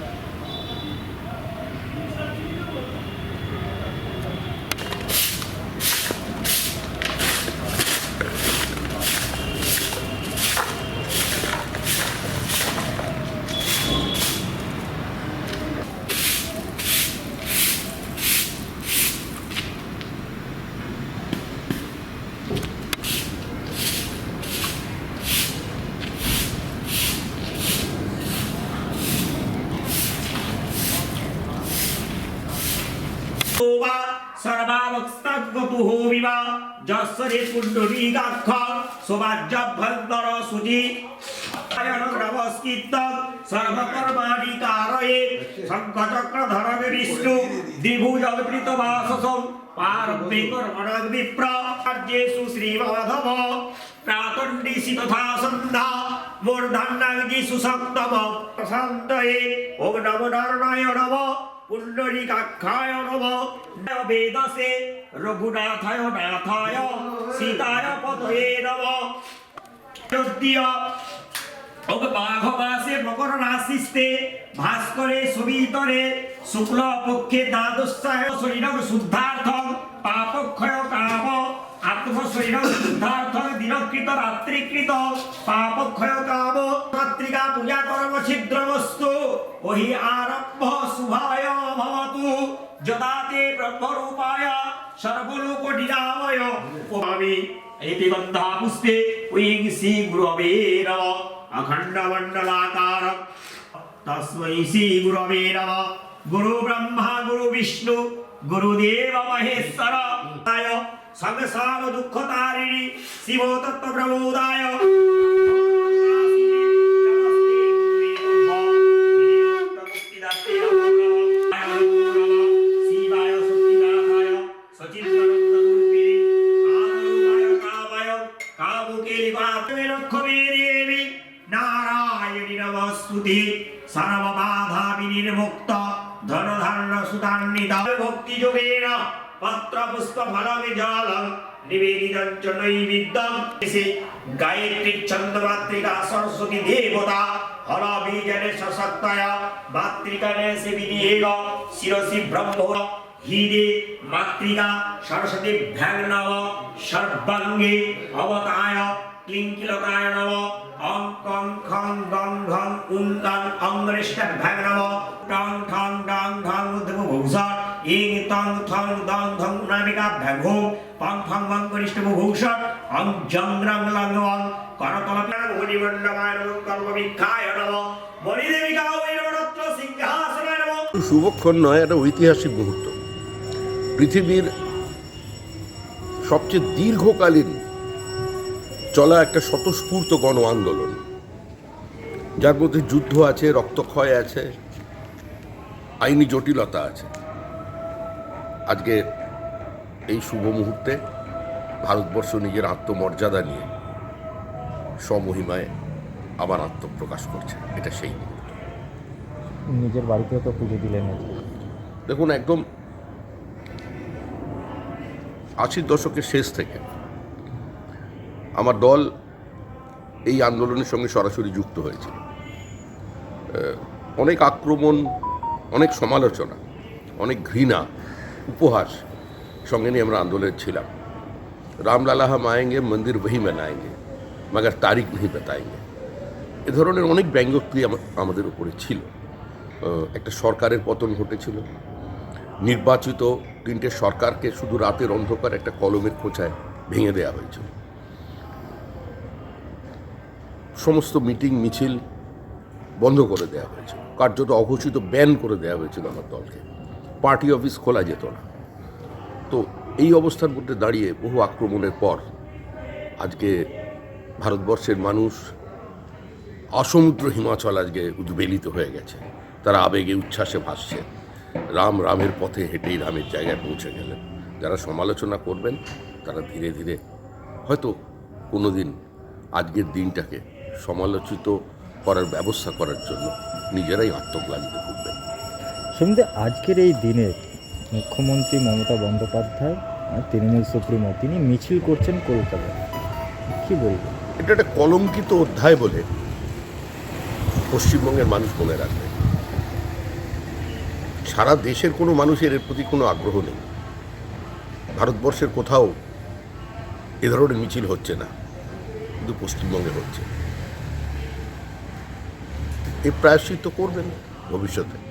Yeah. वा সর্বাবস্তাগতুহ বিবা যশ্বরে কুণ্ডলীকাক্ষ সোবাজ্যভ্যন্তর সুজি নমস্কীর্তন সর্বকর্মাণি কারয়ে শঙ্খচক্রধর বিষ্ণু দ্বিভুজবৃত বাসসম পার্বেকর্মণগ্নিপ্রার্যেষু শ্রীমাধব প্রাতণ্ডীষি তথা সন্ধ্যা মূর্ধন্যাঙ্গি সুসপ্তম প্রশান্তয়ে ওম নম নরণয় নম পুণ্ডরিকাক্ষায় নম। বেদসে রঘুনাথায় নাথায়। সীতায় পদয়ে নম। যদ্দিয় মকর রাশিস্তে ভাস্করে সুবিতরে শুক্ল পক্ষে দ্বাদশায় শরীরম শুদ্ধার্থম পাপক্ষয় কাম। আত্মশরীরম শুদ্ধার্থম দিনকৃত রাত্রিকৃত পাপক্ষয় কাম। মাতৃকা পূজা কর্ম ওহি আরম্ভ ভবতু যদাতে ব্রহ্মরূপায় সর্বলোক নিরাময় আমি এতে গন্ধা পুষ্পে উইং শ্রী গুরবে নম অখণ্ড মণ্ডলাকার তস্मै শ্রী গুরবে নম গুরু ব্রহ্মা গুরু বিষ্ণু গুরুদেব মহেশ্বর সংসার দুঃখ তারিণী শিব তত্ত্ব প্রবোধায় নমস্তুতি সর্ববাধা ধনধান্য সুতান্বিত ভক্তি যোগেন পত্র পুষ্প ফল জল নিবেদিতং চ নৈবেদ্যং এসে গায়ত্রী ছন্দ মাতৃকা সরস্বতী দেবতা হর বীজনে সশক্তয় মাতৃকানে সে বিনিয়োগ শিরসি ব্রহ্ম মাতৃকা, সরস্বতী সর্বাঙ্গে অবতায় ক্লিঙ্কিলকায় অং কং খং গং ঘং উং গং অঙ্গরিষ্ঠ ভ্যাংনব টং ঠং ডং ঢং ভূষণ ইং তং থং দং ধং নামিকা ভ্যাঘো পং ফং বং গরিষ্ঠ ভূষণ অং জং রং লং অং বৈরবরত্ন সিংহাসনায় শুভক্ষণ নয় একটা ঐতিহাসিক মুহূর্ত। পৃথিবীর সবচেয়ে দীর্ঘকালীন চলা একটা স্বতঃস্ফূর্ত গণ আন্দোলন যার মধ্যে যুদ্ধ আছে রক্তক্ষয় আছে আইনি জটিলতা আছে আজকে এই শুভ মুহূর্তে ভারতবর্ষ নিজের আত্মমর্যাদা নিয়ে স্বমহিমায় আবার আত্মপ্রকাশ করছে এটা সেই মুহূর্ত নিজের বাড়িতেও তো পুজো দিলেন। দেখুন একদম আশির দশকের শেষ থেকে আমার দল এই আন্দোলনের সঙ্গে সরাসরি যুক্ত হয়েছিল। অনেক আক্রমণ, অনেক সমালোচনা, অনেক ঘৃণা, উপহাস সঙ্গে নিয়ে আমরা আন্দোলনে ছিলাম। রামলালা হাম আয়েঙ্গে মন্দির বহি মেনায়েঙ্গে মাগার তারিখ নেই বেতায়েঙ্গে। এ ধরনের অনেক ব্যঙ্গোক্তি আমা- আমাদের উপরে ছিল। একটা সরকারের পতন ঘটেছিল। নির্বাচিত তিনটে সরকারকে শুধু রাতের অন্ধকার একটা কলমের খোঁচায় ভেঙে দেওয়া হয়েছিল। সমস্ত মিটিং, মিছিল বন্ধ করে দেওয়া হয়েছিল। কার্যত অঘোষিত ব্যান করে দেওয়া হয়েছিল আমার দলকে। পার্টি অফিস খোলা যেত না। তো এই অবস্থার মধ্যে দাঁড়িয়ে বহু আক্রমণের পর আজকে ভারতবর্ষের মানুষ অসমুদ্র হিমাচল আজকে উদ্বেলিত হয়ে গেছে। তারা আবেগে, উচ্ছ্বাসে ভাসছে। রাম রামের পথে হেঁটেই রামের জায়গায় পৌঁছে গেলেন। যারা সমালোচনা করবেন, তারা ধীরে ধীরে হয়তো কোনো দিন আজকের দিনটাকে সমালোচিত করার ব্যবস্থা করার জন্য নিজেরাই আত্মগ্লানিতে ভুগবেন সেমনি আজকের এই দিনে মুখ্যমন্ত্রী মমতা বন্দ্যোপাধ্যায় আর তৃণমূল সুপ্রিমো তিনি মিছিল করছেন কলকাতায়। কি বলবেন? এটা একটা কলঙ্কিত অধ্যায় বলে পশ্চিমবঙ্গের মানুষ মনে রাখবে সারা দেশের কোনো মানুষের এর প্রতি কোনো আগ্রহ নেই। ভারতবর্ষের কোথাও এ ধরনের মিছিল হচ্ছে না। কিন্তু পশ্চিমবঙ্গে হচ্ছে। এই প্রায়শ্চিত্ত করবেন ভবিষ্যতে।